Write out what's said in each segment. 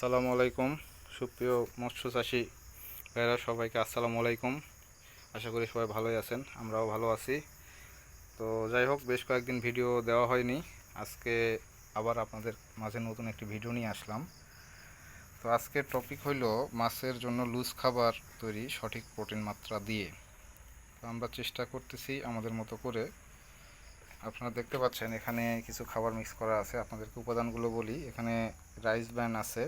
আসসালামু আলাইকুম। সুপ্রিয় মৎস্য চাষি ভাইরা, সবাইকে আসসালামু আলাইকুম। আশা করি সবাই ভালোই আছেন, আমরাও ভালো আছি। তো যাই হোক, বেশ কয়েকদিন ভিডিও দেওয়া হয়নি। আজকে আবার আপনাদের মাঝে নতুন একটি ভিডিও নিয়ে আসলাম। তো আজকের টপিক হইল মাছের জন্য লুজ খাবার তৈরি সঠিক প্রোটিন মাত্রা দিয়ে। তো আমরা চেষ্টা করতেছি আমাদের মতো করে। আপনারা দেখতে পাচ্ছেন, এখানে কিছু খাবার মিক্স করা আছে। আপনাদেরকে উপাদানগুলো বলি। এখানে রাইস ব্যান আছে।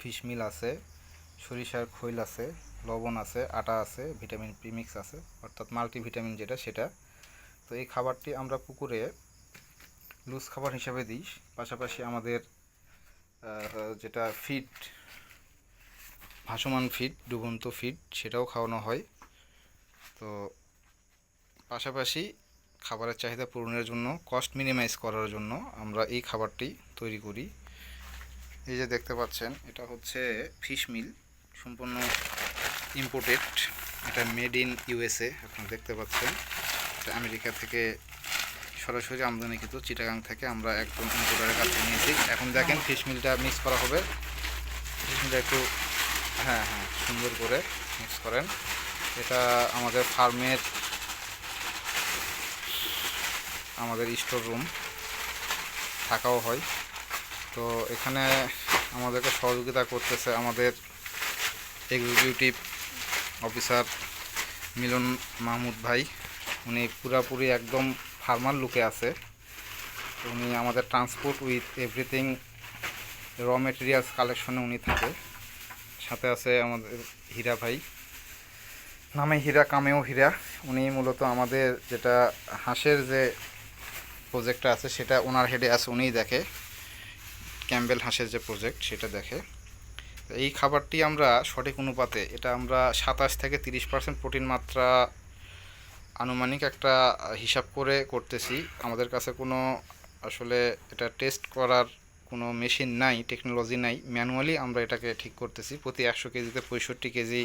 ফিশ মিল আছে, সরিষার খৈল আছে, লবণ আছে, আটা আছে, ভিটামিন প্রিমিক্স আছে, অর্থাৎ মাল্টিভিটামিন যেটা সেটা। তো এই খাবারটি আমরা পুকুরে লুজ খাবার হিসাবে দিই, পাশাপাশি আমাদের যেটা ফিড, ভাসমান ফিড, ডুবন্ত ফিড সেটাও খাওয়ানো হয়। তো পাশাপাশি খাবারের চাহিদা পূরণের জন্য, কস্ট মিনিমাইজ করার জন্য আমরা এই খাবারটি তৈরি করি। এই যে দেখতে পাচ্ছেন এটা হচ্ছে ফিশ মিল সম্পূর্ণ ইম্পোর্টেড এটা মেড ইন ইউএসএ আপনারা দেখতে পাচ্ছেন। এটা আমেরিকা থেকে সরাসরি আমদানিকৃত চিটাগাং থেকে আমরা একদম ইম্পোর্টারের কাছে নিয়েছি। এখন দেখেন ফিশ মিলটা মিক্স করা হবে। ফিশ মিলটা একটু হ্যাঁ হ্যাঁ সুন্দর করে মিক্স করেন। এটা আমাদের ফার্মের আমাদের স্টোর রুম থাকাও হয়। তো এখানে আমাদেরকে সহযোগিতা করতেছে আমাদের এক্সিকিউটিভ অফিসার মিলন মাহমুদ ভাই। উনি পুরাপুরি একদম ফার্মার লুকে আছে। উনি আমাদের transport with everything raw materials কালেকশনে উনি থাকে। সাথে আছে আমাদের হীরা ভাই। নামে হীরা, কামেও হীরা। উনি মূলত আমাদের যেটা হাঁসের যে প্রজেক্টটা আছে সেটা ওনার হেডে আছে, উনিই দেখে। ক্যাম্বেল হাঁসের যে প্রজেক্ট সেটা দেখে। এই খাবারটি আমরা সঠিক অনুপাতে, এটা আমরা সাতাশ থেকে তিরিশ পার্সেন্ট প্রোটিন মাত্রা আনুমানিক একটা হিসাব করে করতেছি। আমাদের কাছে কোনো আসলে এটা টেস্ট করার কোনো মেশিন নাই টেকনোলজি নাই। ম্যানুয়ালি আমরা এটাকে ঠিক করতেছি। প্রতি একশো কেজিতে পঁয়ষট্টি কেজি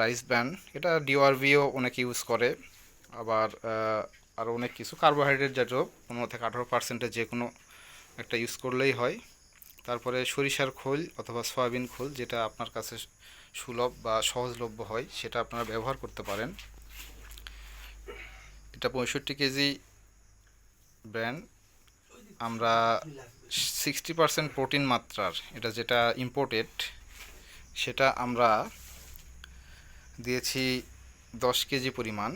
রাইস ব্যান এটা ডিওআরভিও অনেকে ইউজ করে। আবার আরও অনেক কিছু। কার্বোহাইড্রেট জাতীয়, পনেরো থেকে আঠারো পার্সেন্টের যে কোনো একটা ইউজ করলেই হয়। তারপরে সরিষার খোল অথবা সয়াবিন খোল যেটা আপনার কাছে সুলভ বা সহজলভ্য হয়, সেটা আপনারা ব্যবহার করতে পারেন। এটা পঁয়ষট্টি কেজি ব্র্যান্ড আমরা সিক্সটি পার্সেন্ট প্রোটিন মাত্রার, এটা যেটা ইম্পোর্টেড সেটা আমরা দিয়েছি দশ কেজি পরিমাণ।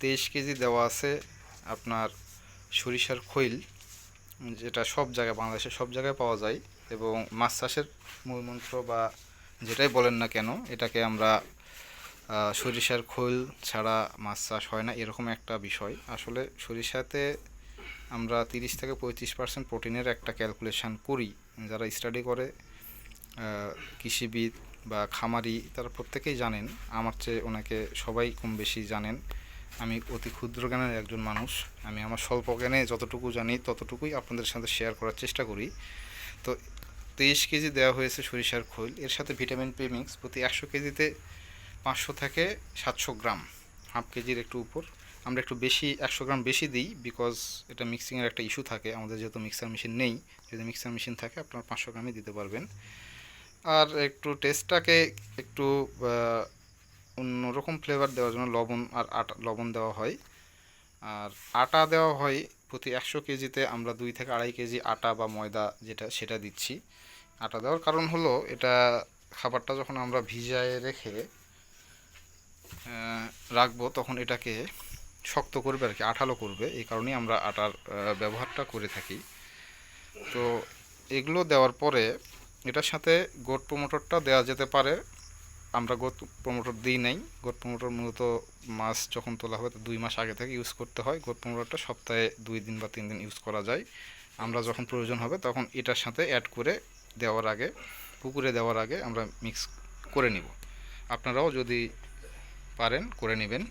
তেইশ কেজি দেওয়া আছে আপনার সরিষার খৈল। যেটা সব জায়গায়, বাংলাদেশের সব জায়গায় পাওয়া যায় এবং মাছ চাষের মূল মন্ত্র বা যেটাই বলেন না কেন, এটাকে আমরা সরিষার খৈল ছাড়া মাছ চাষ হয় না, এরকম একটা বিষয়। আসলে সরিষাতে আমরা তিরিশ থেকে পঁয়ত্রিশ পার্সেন্ট প্রোটিনের একটা ক্যালকুলেশন করি। যারা স্টাডি করে কৃষিবিদ বা খামারি, তারা প্রত্যেকেই জানেন। আমার চেয়ে ওনাকে সবাই কম বেশি জানেন। আমি অতি ক্ষুদ্র জ্ঞানের একজন মানুষ। আমি আমার স্বল্প জ্ঞানে যতটুকু জানি ততটুকুই আপনাদের সাথে শেয়ার করার চেষ্টা করি। তো তেইশ কেজি দেওয়া হয়েছে সরিষার খৈল। এর সাথে ভিটামিন পি মিক্স প্রতি একশো কেজিতে পাঁচশো থেকে সাতশো গ্রাম, হাফ কেজির একটু উপর। আমরা একটু বেশি, একশো গ্রাম বেশি দিই বিকজ এটা মিক্সিংয়ের একটা ইস্যু থাকে। আমাদের যেহেতু মিক্সার মেশিন নেই, যদি মিক্সার মেশিন থাকে আপনার পাঁচশো গ্রামই দিতে পারবেন। আর একটু টেস্টটাকে একটু অন্যরকম ফ্লেভার দেওয়ার জন্য লবণ আর আটা, লবণ দেওয়া হয়। আর আটা দেওয়া হয় প্রতি একশো কেজিতে, আমরা দুই থেকে আড়াই কেজি আটা বা ময়দা যেটা, সেটা দিচ্ছি। আটা দেওয়ার কারণ হলো, এটা খাবারটা যখন আমরা ভিজায় রেখে রাখব, তখন এটাকে শক্ত করবে আর কি, আঠালো করবে। এই কারণেই আমরা আটার ব্যবহারটা করে থাকি। তো এগুলো দেওয়ার পরে, এটার সাথে গোট প্রমোটরটা দেওয়া যেতে পারে। আমরা গোট প্রমোটর দিই নাই। গোট প্রমোটর মূলত মাছ যখন তোলা হবে দুই মাস আগে থেকে ইউজ করতে হয়। গোট প্রমোটরটা সপ্তাহে দুই দিন বা তিন দিন ইউজ করা যায়। আমরা যখন প্রয়োজন হবে, তখন এটার সাথে অ্যাড করে দেওয়ার আগে, পুকুরে দেওয়ার আগে আমরা মিক্স করে নিব। আপনারাও যদি পারেন, করে নেবেন।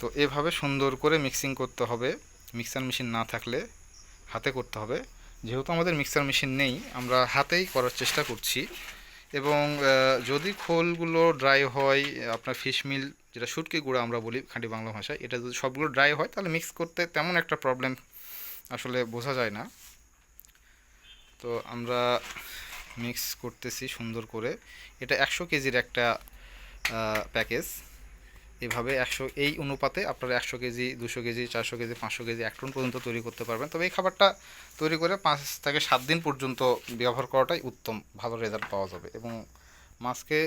তো এভাবে সুন্দর করে মিক্সিং করতে হবে। মিক্সার মেশিন না থাকলে হাতে করতে হবে। যেহেতু আমাদের মিক্সার মেশিন নেই, আমরা হাতেই করার চেষ্টা করছি। এবং যদি খোলগুলো ড্রাই হয়, আপনার ফিশ মিল যেটা শুটকি গুঁড়া আমরা বলি খাঁটি বাংলা ভাষায়, এটা যদি সবগুলো ড্রাই হয়, তাহলে মিক্স করতে তেমন একটা প্রবলেম আসলে বোঝা যায় না। তো আমরা মিক্স করতেছি সুন্দর করে। এটা একশো কেজির একটা প্যাকেজ এভাবে একশো, এই অনুপাতে আপনারা একশো কেজি, দুশো কেজি, চারশো কেজি, পাঁচশো কেজি এক টন পর্যন্ত তৈরি করতে পারবেন। তবে এই খাবারটা তৈরি করে পাঁচ থেকে সাত দিন পর্যন্ত ব্যবহার করাটাই উত্তম, ভালো রেজাল্ট পাওয়া যাবে। এবং মাছকে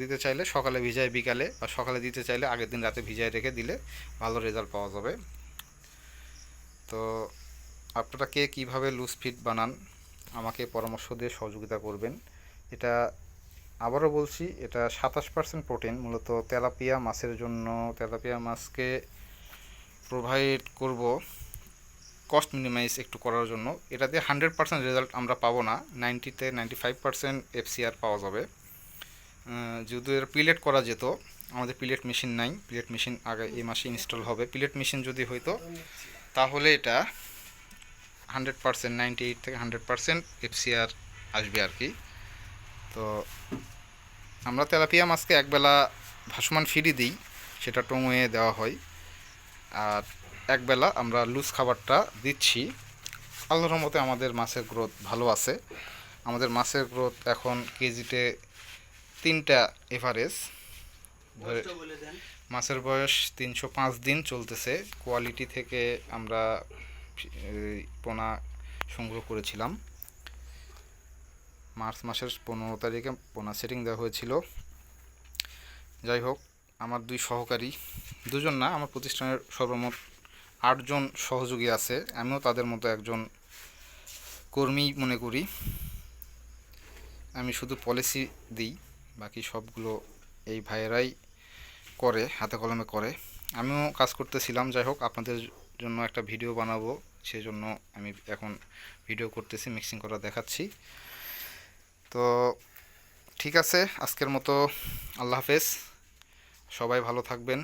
দিতে চাইলে সকালে ভিজায়, বিকালে বা সকালে দিতে চাইলে আগের দিন রাতে ভিজায় রেখে দিলে ভালো রেজাল্ট পাওয়া যাবে। তো আপনারা কে কীভাবে লুজ ফিট বানান, আমাকে পরামর্শ দিয়ে সহযোগিতা করবেন, এটা আবারও বলছি, এটা সাতাশ পার্সেন্ট প্রোটিন মূলত তেলাপিয়া মাছের জন্য। তেলাপিয়া মাছকে প্রোভাইড করব কস্ট মিনিমাইজ একটু করার জন্য। এটা দিয়ে হান্ড্রেড পার্সেন্ট রেজাল্ট আমরা পাবো না নাইনটিতে নাইনটি ফাইভ পার্সেন্ট এফসিআর পাওয়া যাবে। যেহেতু এর পিলেট করা যেত, আমাদের পিলেট মেশিন নাই পিলেট মেশিন আগে এই মাসে ইনস্টল হবে। পিলেট মেশিন যদি হইতো, তাহলে এটা হান্ড্রেড পার্সেন্ট নাইনটি এইট থেকে হান্ড্রেড পার্সেন্ট এফসিআর আসবে আর কি। আমরা তেলাপিয়া মাছকে একবেলা ভাসমান ফিরি দিই সেটা টঙয়ে দেওয়া হয়। আর একবেলা আমরা লুজ খাবারটা দিচ্ছি। আল্লাহর মতে আমাদের মাছের গ্রোথ ভালো আছে। আমাদের মাছের গ্রোথ এখন কেজিতে তিনটা এভারেজ। ধরে মাছের বয়স তিনশো পাঁচ দিন চলতেছে। কোয়ালিটি থেকে আমরা এই, পোনা সংগ্রহ করেছিলাম। মার্চ মাসের পনেরো তারিখে পোনা সেটিং দেওয়া হয়েছিল। যাই হোক, আমার দুই সহকারী, দুজন না, আমার প্রতিষ্ঠানের সর্বমোট আটজন সহযোগী আছে। আমিও তাদের মতো একজন কর্মী মনে করি। আমি শুধু পলিসি দিই, বাকি সবগুলো এই ভাইয়েরাই করে, হাতে কলমে করে। আমিও কাজ করতেছিলাম, যাই হোক, আপনাদের জন্য একটা ভিডিও বানাবো সেই জন্য আমি এখন ভিডিও করতেছি মিক্সিং করা দেখাচ্ছি। তো ঠিক আছে, আজকের মতো আল্লাহ হাফেজ। সবাই ভালো থাকবেন,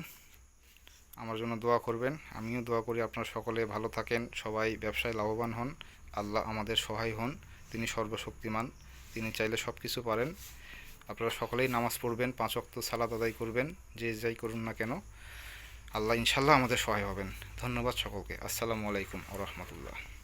আমার জন্য দোয়া করবেন। আমিও দোয়া করি আপনারা সকলে ভালো থাকেন, সবাই ব্যবসায় লাভবান হন, আল্লাহ আমাদের সহায় হন, তিনি সর্বশক্তিমান, তিনি চাইলে সব কিছু পারেন। আপনারা সকলেই নামাজ পড়বেন, পাঁচ ওয়াক্ত সালাত আদায় করবেন, যে যাই করুন না কেন, আল্লাহ ইনশাল্লাহ আমাদের সহায় হবেন। ধন্যবাদ সকলকে। আসসালামু আলাইকুম আ রহমতুল্লাহ।